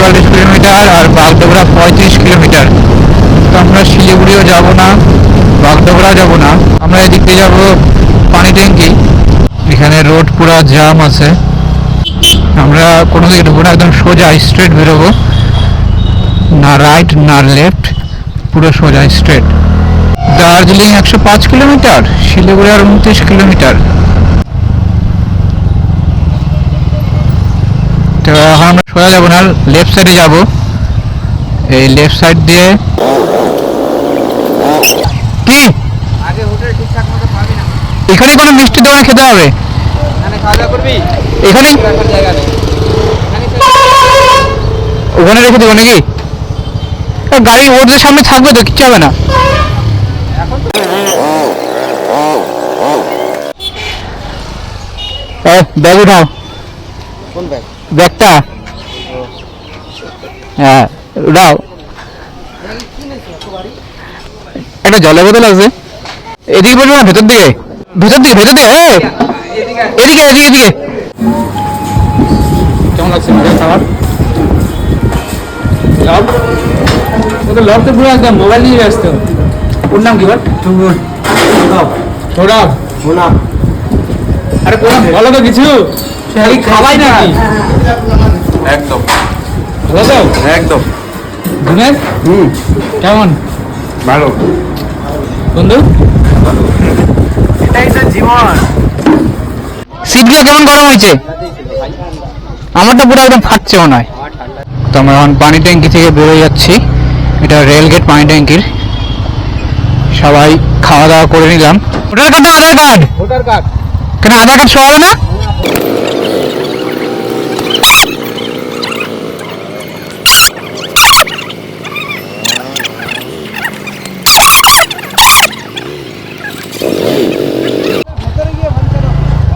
চুয়াল্লিশ কিলোমিটার আর বাগডোগরা পঁয়ত্রিশ কিলোমিটার। তো আমরা শিলিগুড়িও যাব না বাগডোগরা যাব না। আমরা এদিক যাব পানি ট্যাঙ্কি। এখানে রোড পুরা জাম আছে। আমরা কোনো দিকে ঢুকবো না, একদম সোজা স্ট্রেট বেরোবো। না রাইট, না লেফট, পুরো সোজা স্ট্রেট। দার্জিলিং একশো পাঁচ কিলোমিটার, শিলিগুড়ি আর উনত্রিশ কিলোমিটার তো এখন আমরা সোজা যাব না লেফট সাইডে যাব। এই লেফট সাইড দিয়ে কি? এখানে কোনো মিষ্টি দোকান খেতে হবে? এখানে ওখানে রেখে দেবো নাকি? গাড়ি ওদের সামনে থাকবে তো, কিচ্ছু হবে না। ব্যাগ উঠাও। কোন ব্যাগ? ব্যাগটা? হ্যাঁ উঠাও। একটা জলের বোতল আছে। এদিকে বলব না ভেতর দিকে ভেতর দিকে ভেতর দিকে এদিকে এদিকে এদিকে। কেমন লাগছে খাবার? লব ওকে লব তো পুরো একদম মোবাইল নিয়ে ব্যস্ত। ওর নাম কি বল? সৌরভ সৌরভ আরে কোনো বলো তো কিছু। সে খাওয়াই না। একদম। তো একদম। দিনের হুম। কেমন? ভালো। বন্ধু? এটাই তো জীবন। সিটগুলো কেমন গরম হয়েছে? আমারটা পুরো একদম ফাটছে মনে হয়। তো আমরা এখন পানি ট্যাঙ্কি থেকে বেরোয় যাচ্ছি। এটা রেল গেট পানি ট্যাঙ্কির। সবাই খাওয়া দাওয়া করে নিলাম। Voter card Aadhaar card. Voter card. কেন আধার কার্ড হবে না?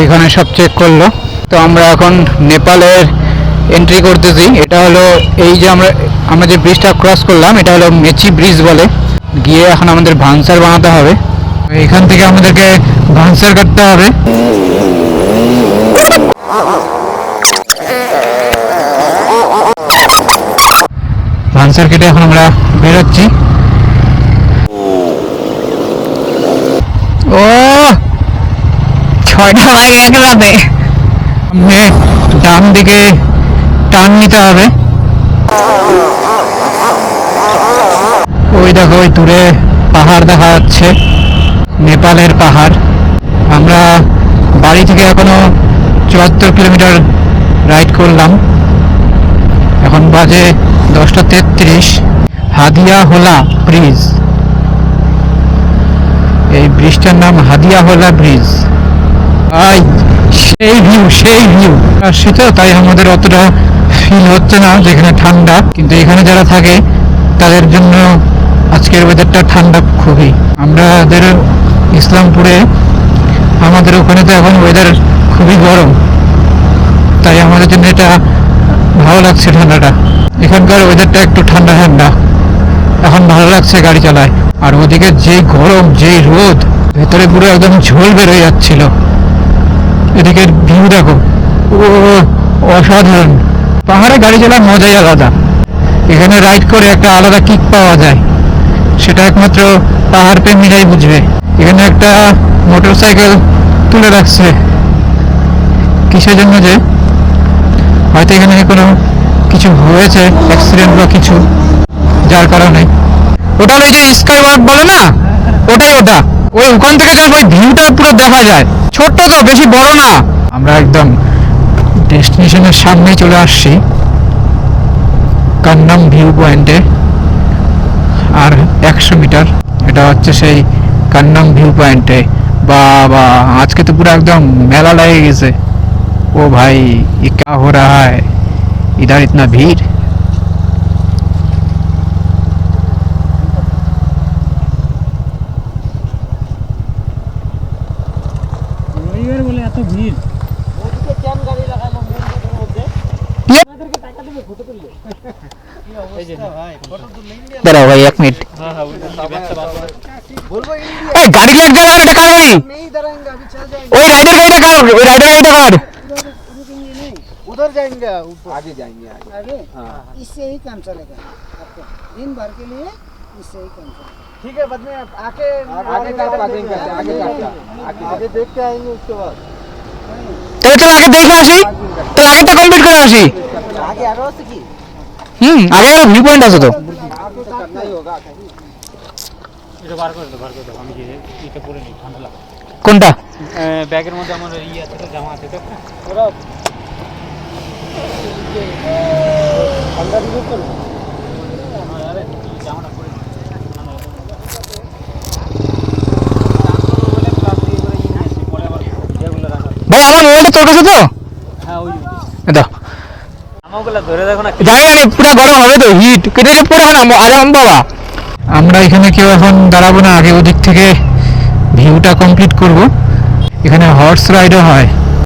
ওইখানে সব চেক করল। তো আমরা এখন নেপালের এন্ট্রি করতেছি। এটা হলো এই যে আমরা আমরা যে ব্রিজটা ক্রস করলাম, এটা হলো মেচি ব্রিজ বলে। গিয়ে এখন আমাদের ভানসার বানাতে হবে। এখান থেকে আমাদেরকে ভানসার কাটতে হবে। ভানসার কেটে এখন আমরা বেরোচ্ছি ও বাইক একসাথে সামনে ডান দিকে টার্ন নিতে হবে। ওই দেখো ওই দূরে পাহাড় দেখা যাচ্ছে। নেপালের পাহাড়। আমরা বাড়ি থেকে এখনও চুয়াত্তর কিলোমিটার রাইড করলাম। এখন বাজে দশটা তেত্রিশ। হাদিয়া হোলা ব্রিজ। এই ব্রিজটার নাম হাদিয়া হোলা ব্রিজ। আই, সেই ভিউ সেই ভিউ আসছি তো তাই আমাদের অতটা ফিল হচ্ছে না যেখানে ঠান্ডা। কিন্তু এখানে যারা থাকে, তাদের জন্য আজকের ওয়েদারটা ঠান্ডা খুবই। আমাদের ইসলামপুরে, আমাদের ওখানে তো এখন ওয়েদার খুবই গরম। তাই আমাদের জন্য এটা ভালো লাগছে ঠান্ডাটা। এখানকার ওয়েদারটা একটু ঠান্ডা ঠান্ডা। এখন ভালো লাগছে গাড়ি চালায়। আর ওদিকে যে গরম, যে রোদ, ভেতরে পুরো একদম ঝোল বেরোয় যাচ্ছিল। এদিকে ভিউ দেখো। অসাধারণ। পাহাড়ে গাড়ি চালার মজাই আলাদা। এখানে রাইড করে একটা আলাদা কিক পাওয়া যায়। সেটা একমাত্র পাহাড় প্রেমীরাই বুঝবে। এখানে একটা মোটর সাইকেল তুলে রাখছে। কিসের জন্য যে? হয়তো এখানে কোনো কিছু হয়েছে অ্যাক্সিডেন্ট বা কিছু, যার কারণে। ওটা এই যে স্কাই ওয়াক বলে না? ওটাই ওটা। ওই ওখান থেকে ওই ভিউটা পুরো দেখা যায়। ছোট্ট তো, বেশি বড় না। আমরা একদম ডেস্টিনেশনের সামনে চলে আসছি। কান্নাম ভিউ পয়েন্টে। আর একশো মিটার। এটা হচ্ছে সেই কান্নাম ভিউ পয়েন্টে। বাবা, আজকে তো পুরো একদম মেলা লাগে গেছে। ও ভাই ই হো রা হায় ইধার ইতনা ভিড়? भीड़ রবিবার বলে এত ভিড় দাঁড়াও ভাই এক মিনিট এই গাড়ি লাগ গেল এটা কার গাড়ি नहीं डरेंगे अभी चल जाएंगे ওই রাইডার গাড়িটা কার ওই রাইডার গাড়িটা কার रुकेंगे नहीं उधर जाएंगे ऊपर आगे जाएंगे आगे आगे इससे ही काम चलेगा आपको दिन भर के लिए इससे ही काम चलेगा ठीक है बाद में आप आके आगे का पार्किंग करते आगे आगे आगे देख के आएंगे उसके बाद তাহলে চলো আগে দেখে আসি? তাহলে আগেটা কমপ্লিট করে আসি। হুম আগে আরও ভিউ পয়েন্ট আছে তো। কোনটা? ব্যাগের মধ্যে আমার ই আছে তো জামা আছে তো ঠান্ডা ভাই আমার মোবাইলটা চলতেছে তো? জানি এটা না জানি আমি পুরো গরম হবে তো হিট কেটে পরে পুরো আরাম বাবা আমরা এখানে কেউ এখন দাঁড়াবো না আগে ওদিক থেকে ভিউটা কমপ্লিট করব। এখানে হর্স রাইডও হয়।